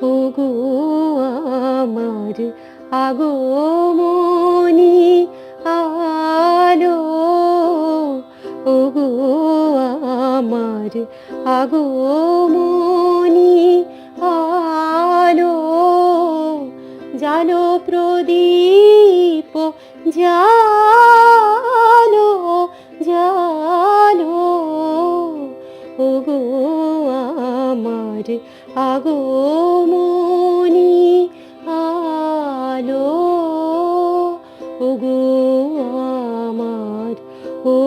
ওগো আমার আগমনি আলো ওগো আমার আগমনি আলো জালো প্রদীপ জালো জালো ওগো আমার আগমনি আলো, ওগো আমার, ও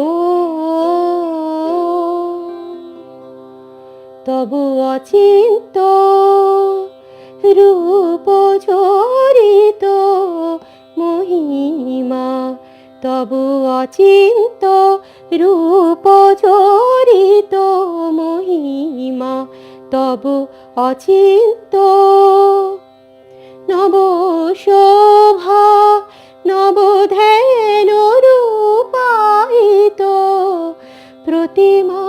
তবু অচিন্ত, রূপ ঝরিত মহিমা, তবু অচিন্ত, রূপ ঝরিত মহিমা। তবু অচিন্ত। নব শোভা নব ধ্যান রূপায়িত প্রতিমা।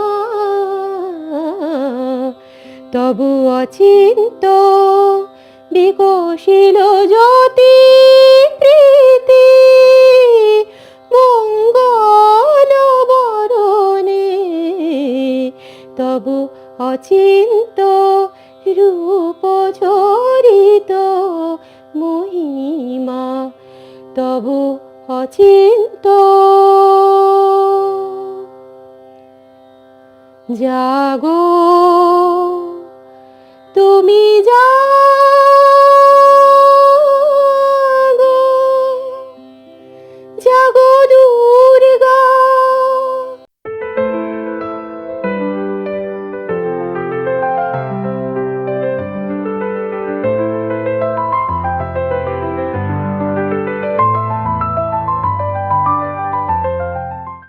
তবু অচিন্ত বিকশিল জ্যোতি প্রীতি মঙ্গল বরণে। তবু অচিন্ত রূপ ঝরিত মহিমা তবু অচিন্ত। জাগো তুমি যা